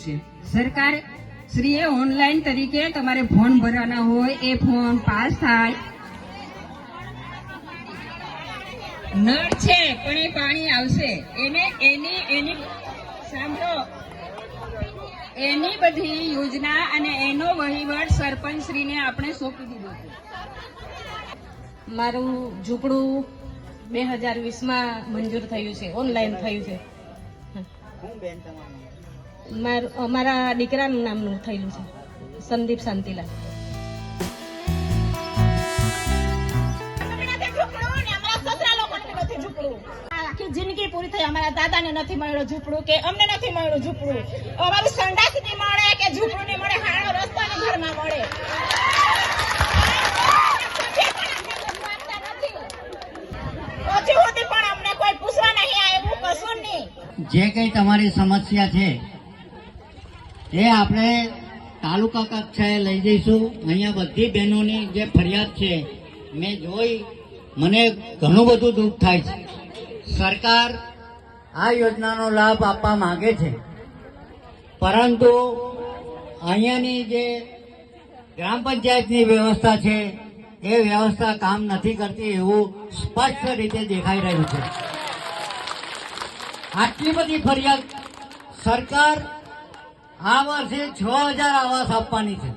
છે. સરકાર, શ્રીએ ઓનલાઈન તરીકે તમારે ફોર્મ ભરવાના હોય, એ ફોર્મ પાસ થાય. નળ છે, પણ એ પાણી આવશે. એને, એની એની, સાંભળો. એની બધી યોજના અને એનો વહીવટ સરપંચશ્રીને આપણે સોંપી દીધો મારું ઝૂંપડું બે હજાર વીસમાં મંજૂર થયું છે ઓનલાઈન થયું છે. મારું અમારા દીકરાનું નામનું થયેલું છે. સંદીપ શાંતિલાલ. આખી જિંદગી પૂરી થઈ અમારા દાદાને નથી મળ્યું ઝૂંપડું કે અમને નથી મળ્યું ઝૂંપડું. અમારું સંડાસ નહીં મળે કે ઝૂંપડું નહીં મળે હાણો રસ્તો ને ઘરમાં મળે. હજી સુધી પણ અમને કોઈ પૂછવા નહીં આવ્યું કશું નહીં. જે કંઈ તમારી સમસ્યા છે એ આપણે તાલુકા કક્ષાએ લઈ જઈશું. અહીંયા બધી બહેનોની જે ફરિયાદ છે, મેં જોઈ, મને ઘણું બધું દુઃખ થાય છે. સરકાર આ યોજનાનો લાભ આપવા માંગે છે. પરંતુ અહીંયાની જે ગ્રામ પંચાયતની વ્યવસ્થા છે, એ વ્યવસ્થા કામ નથી કરતી એવું સ્પષ્ટ રીતે દેખાઈ રહ્યું છે. આટલી બધી ફરિયાદ સરકાર આ વર્ષે છ હજાર આવાસ આપવાની છે.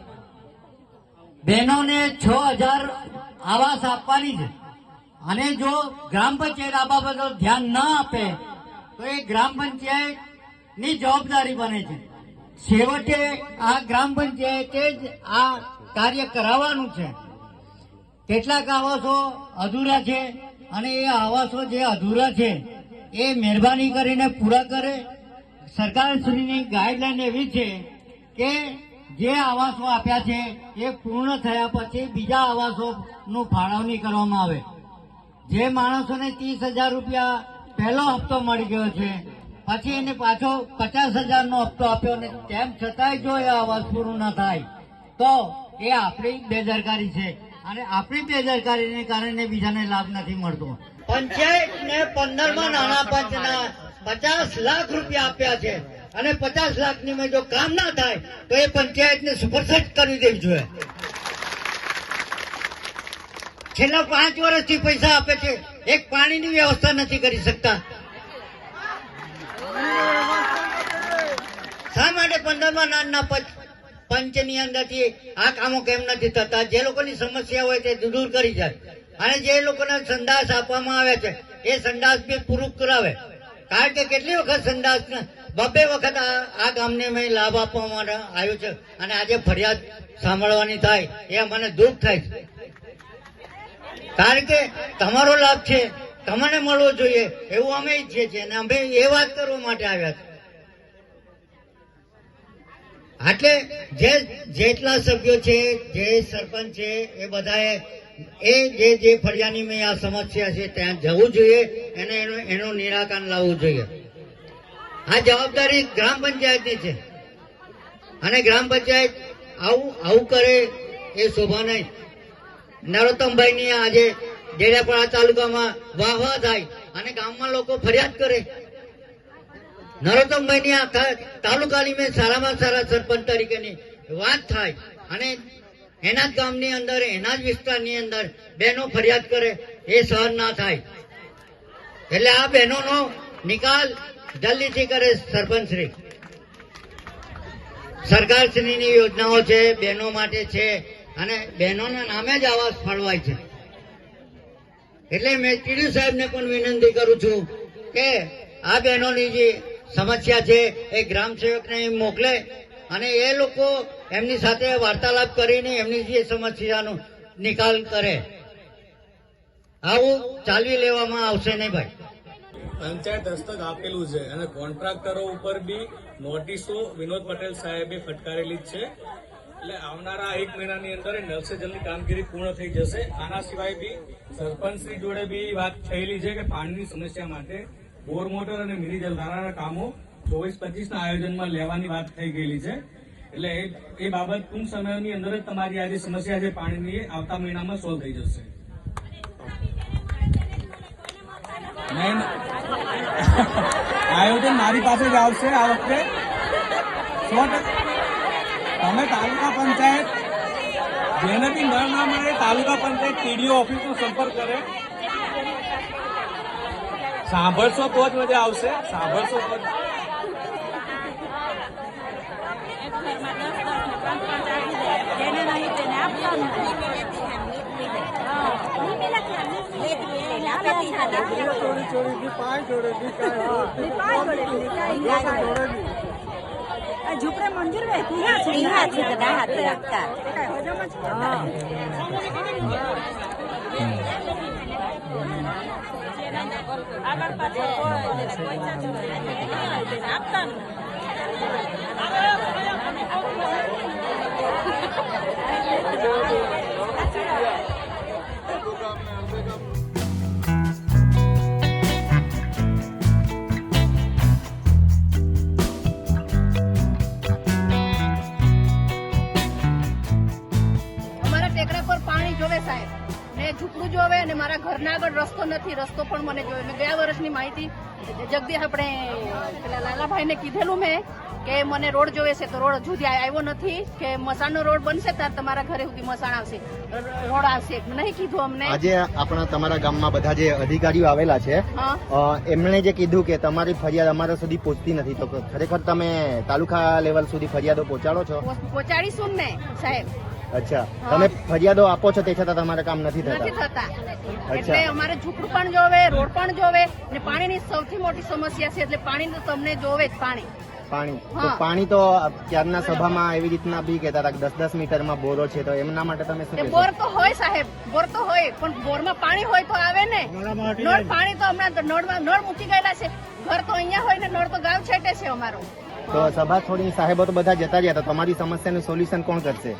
બહેનોને છ હજાર આવાસ આપવાની છે. અને જો ગ્રામ પંચાયત આ બાબતો ધ્યાન ન આપે, તો એ ગ્રામ પંચાયતની જવાબદારી બને છે. છેવટે આ ગ્રામ પંચાયતે જ આ કાર્ય કરાવવાનું છે. કેટલાક આવાસો અધૂરા છે અને એ આવાસો જે અધૂરા છે, એ મહેરબાની કરીને પૂરા કરે. સરકારશ્રીની ગાઈડલાઈન એવી છે કે જે આવાસો આપ્યા છે, એ પૂર્ણ થયા પછી બીજા આવાસોનું ફાળવણી કરવામાં આવે. જે માણસોને ત્રીસ હજાર રૂપિયા પહેલો હપ્તો મળી ગયો છે, પછી એને પાછો પચાસ હજારનો હપ્તો આપ્યો ને તેમ છતાંય જો એ આવાસ પૂરું ન થાય, તો એ આપણી બેદરકારી છે અને આપણી બેદરકારીને કારણે બીજાને લાભ નથી મળતો. પંચાયત ને પંદરમાં નાણાં પંચના પચાસ લાખ રૂપિયા આપ્યા છે. અને પચાસ લાખની મેં જો કામ ના થાય, તો એ પંચાયતને સુપરસેટ કરી દેવી જોઈએ. છેલ્લા પાંચ વર્ષથી પૈસા આપે છે. એક પાણીની વ્યવસ્થા નથી કરી શકતા. શા માટે પંદરમા નાના પંચ, પંચની અંદરથી આ કામો કેમ નથી થતા? જે લોકોની સમસ્યા હોય તે દૂર કરી જાય. અને જે લોકોને સંદાસ આપવામાં આવે છે, એ સંદાસ બી પૂરું કરાવે. કારણ કે કેટલી વખત સંદાસ બબે વખત આ ગામને મેં લાભ આપવા માટે આવ્યો છે અને આજે ફરિયાદ સાંભળવાની થાય, એ મને દુઃખ થાય છે. કારણ કે તમારો લાભ છે, તમને મળવો જોઈએ, એવું અમે ઈચ્છીએ છીએ અને અમે એ વાત કરવા માટે આવ્યા છે. એટલે જે જેટલા સભ્યો છે, જે સરપંચ છે, એ બધાએ એ જે જે ફળિયાની મેં આ સમસ્યા છે ત્યાં જવું જોઈએ અને એનું એનું નિરાકરણ લાવવું જોઈએ. આ જવાબદારી ગ્રામ પંચાયતની છે. અને ગ્રામ પંચાયત આવું આવું કરે એ શોભા નહીં. નરોત્તમભાઈની આજે ડેડિયાપાડા તાલુકામાં વાહ વાહ થાય અને ગામમાં લોકો ફરિયાદ કરે. નરોત્તમભાઈની આ તાલુકાની મેં સારામાં સારા સરપંચ તરીકેની વાત થાય અને એના જ ગામની અંદર, એના જ વિસ્તારની અંદર બહેનો ફરિયાદ કરે, એ સહન ના થાય. એટલે આ બહેનોનો નિકાલ જલ્દીથી કરે સરપંચશ્રી. સરકારશ્રીની યોજનાઓ છે, બહેનો માટે છે, અને બહેનોના નામે જ આવાસ ફાળવાય છે. એટલે મેં ટીડી સાહેબને પણ વિનંતી કરું છું કે આ બહેનોની જે સમસ્યા છે, એ ગ્રામ સેવકને મોકલે અને એ લોકો એમની સાથે વાર્તાલાપ કરીને એમની જે સમસ્યાનો નિકાલ કરે, આવું ચાલવી લેવામાં આવશે નહીં ભાઈ. પંચાયત હસ્તક આપેલું છે અને કોન્ટ્રાક્ટરો ઉપર બી નોટિસો વિનોદ પટેલ સાહેબે ફટકારેલી જ છે. એટલે આવનારા એક મહિનાની અંદર નલસે નલ જલની કામગીરી પૂર્ણ થઈ જશે. આના સિવાય બી સરપંચશ્રી જોડે બી વાત થયેલી છે કે પાણીની સમસ્યા માટે બોર મોટર અને મિની જલધારાના કામો ચોવીસ પચીસના આયોજનમાં લેવાની વાત થઈ ગયેલી છે. એટલે એ બાબત ટૂંક સમયની અંદર જ તમારી આ જે સમસ્યા છે પાણીની આવતા મહિનામાં સોલ્વ થઈ જશે. આયોજન મારી પાસે જ આવશે આ વખતે. તમે તાલુકા પંચાયત, જેને બી નળ ના મળે તાલુકા પંચાયત ટીડીઓ ઓફિસનો સંપર્ક કરે. સાંભળશો તો જ મજા આવશે. સાંભળશો તો જ. ઝૂંપડે મંજૂર વે તીહા છે તીહા છે કદા હાથ રાખતા આગળ પાછળ કોઈ પૈસા આપતા અમારા ટેકરા પર પાણી જોવે સાહેબ ને ઝૂંપડું જોવે અને મારા ઘરના આગળ રસ્તો નથી, રસ્તો પણ મને મેં ગયા વર્ષની માહિતી જગદીશ આપણે પેલા લાલાભાઈને કીધેલું મેં. કે મને રોડ જોવે છે તો રોડ સુધી આવ્યો નથી. કે મસાણનો રોડ બનશે ત્યારે તમારા ઘરે સુધી મસાણ આવશે. રોડ આવશે. નહીં કીધું અમને. આજે આપણા તમારા ગામમાં બધા જે અધિકારીઓ આવેલા છે એમણે જે કીધું કે તમારી ફરિયાદ અમારા સુધી પહોંચતી નથી તો ખરેખર તમે તાલુકા લેવલ સુધી ફરિયાદો પહોંચાડો છો? પહોંચાડીશું ને સાહેબ. અચ્છા. તમે ફરિયાદો આપો છો તે છતાં તમારે કામ નથી નથી થતા. થતા એટલે અમારે ઝૂંપડું પણ જોવે રોડ પણ જોવે અને પાણીની સૌથી મોટી સમસ્યા છે એટલે પાણી તો તમને જોવે જ પાણી. પાણી. તો હા. પાણી તો ક્યારના સભામાં એવી રીતના બી કહેતા હતા કે દસ દસ મીટરમાં બોરો છે તો એમના માટે તમે શું બોર તો હોય સાહેબ બોર તો હોય પણ બોરમાં પાણી હોય તો આવે ને. નળ પાણી તો હમણાં નળમાં નળ મૂકી ગયેલા છે. ઘર તો અહીંયા હોય ને નળ તો ગાવ છેટે છે અમારો. તો સભા છોડીને સાહેબો તો બધા જતા રહ્યા તો તમારી સમસ્યાનું સોલ્યુશન કોણ કરશે?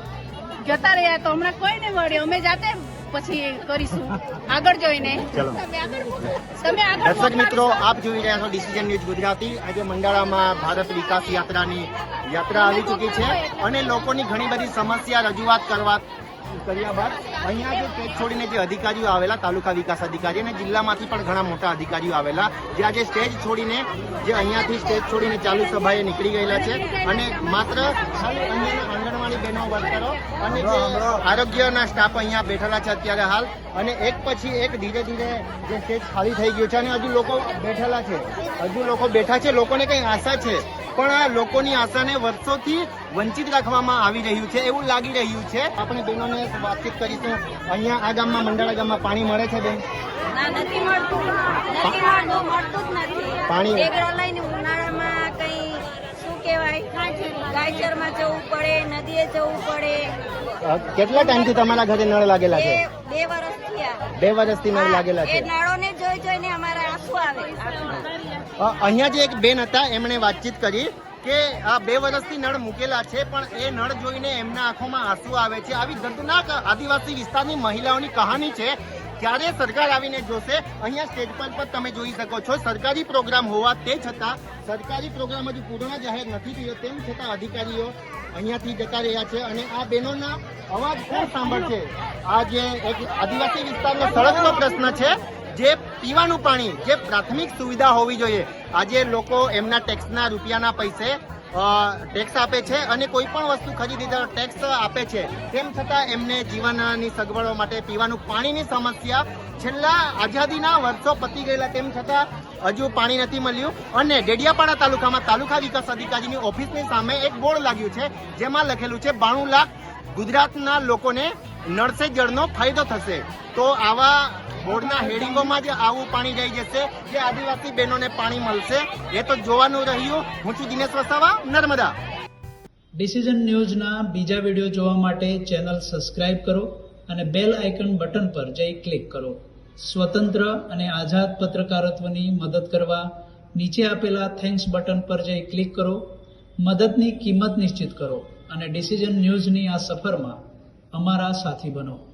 જતા રહ્યા તો હમણાં કોઈ નહીં મળે. અમે જાતે પછી કરીશું. આગળ જોઈને. તમે દર્શક મિત્રો આપ જોઈ રહ્યા છો ડિસિઝન ન્યૂઝ ગુજરાતી. આજે મંડાળામાં ભારત વિકાસ યાત્રાની યાત્રા આવી ચૂકી છે અને લોકોની ઘણી બધી સમસ્યા રજૂઆત કરવા કર્યા બાદ અહીંયા જે સ્ટેજ છોડીને જે અધિકારીઓ આવેલા તાલુકા વિકાસ અધિકારી અને જિલ્લામાંથી પણ ઘણા મોટા અધિકારીઓ આવેલા જે આજે સ્ટેજ છોડીને જે અહીંયાથી સ્ટેજ છોડીને ચાલુ સભાએ નીકળી ગયેલા છે. અને માત્ર ખાલી અહીંયાના આંગણવાડી બહેનો વર્કરો અને જે આરોગ્યના સ્ટાફ અહીંયા બેઠેલા છે અત્યારે હાલ. અને એક પછી એક ધીરે ધીરે જે સ્ટેજ ખાલી થઈ ગયું છે અને હજુ લોકો બેઠેલા છે. હજુ લોકો બેઠા છે. લોકોને કંઈ આશા છે. પણ આ લોકોની આશાને વર્ષોથી વંચિત રાખવામાં આવી રહ્યું છે. એવું લાગી રહ્યું છે. આપણે બહેનોને વાતચીત કરીશું. અહીંયા આ ગામમાં મંડાળા ગામમાં પાણી મળે છે બેન? ના નથી મળતું. નથી મળતું મળતું જ નથી. પાણી- કહેવાય. ગાયચરમાં જવું પડે નદીએ જવું પડે. કેટલા ટાઈમથી તમારા ઘરે નળ લાગેલા છે? બે વર્ષ થયા. બે વર્ષથી નળ લાગેલા છે? નળોને જોઈ જોઈને અમારા આંસુ આવે. અહીંયા જે એક બેન હતા એમણે વાતચીત કરી કે આ બે વર્ષથી નળ મૂકેલા છે પણ એ નળ જોઈને એમના આંખોમાં આંસુ આવે છે. આવી દર્દનાક આદિવાસી વિસ્તારની મહિલાઓની કહાની છે ક્યારે સરકાર આવીને જોશે, અહીંયા સ્ટેજ પર પર તમે જોઈ શકો છો, સરકારી પ્રોગ્રામ હોવા તે છતાં, સરકારી પ્રોગ્રામ હજુ પૂર્ણ જાહેર નથી થયો, તેમ છતાં અધિકારીઓ અહીંયાથી જતા રહ્યા છે અને આ બહેનોના અવાજ કોણ સાંભળશે? આ જે એક આદિવાસી વિસ્તારનો સડકનો પ્રશ્ન છે, જે પીવાનું પાણી, જે પ્રાથમિક સુવિધા હોવી જોઈએ. આજે લોકો એમના ટેક્સના રૂપિયાના પૈસે ટેક્સ આપે છે અને કોઈ પણ વસ્તુ ખરીદી ટેક્સ આપે છે. તેમ છતાં એમને જીવનની સગવડો માટે પીવાનું પાણીની સમસ્યા છેલ્લા આઝાદીના વર્ષો પતી ગયેલા. તેમ છતાં હજુ પાણી નથી મળ્યું. અને ડેડિયાપાડા તાલુકામાં તાલુકા વિકાસ અધિકારીની ઓફિસની સામે એક બોર્ડ લાગ્યું છે, જેમાં લખેલું છે, બાણું લાખ ગુજરાતના લોકોને નળસે જળનો ફાયદો થશે. તો આવા બોર્ડના હેડિંગોમાં જ આવું પાણી જઈ જશે, જે આદિવાસી બહેનોને પાણી મળશે. એ તો જોવાનું રહ્યું. હું છું દિનેશ વસાવા, નર્મદા. ડિસિઝન ન્યૂઝના બીજા વીડિયો જોવા માટે ચેનલ સબસ્ક્રાઇબ કરો અને બેલ આઇકન બટન પર જઈ ક્લિક કરો. સ્વતંત્ર અને આઝાદ પત્રકારત્વની મદદ કરવા નીચે આપેલા થેન્ક્સ બટન પર જઈ ક્લિક કરો. મદદની કિંમત નિશ્ચિત કરો અને ડિસિઝન ન્યૂઝની આ સફરમાં અમારા સાથી બનો.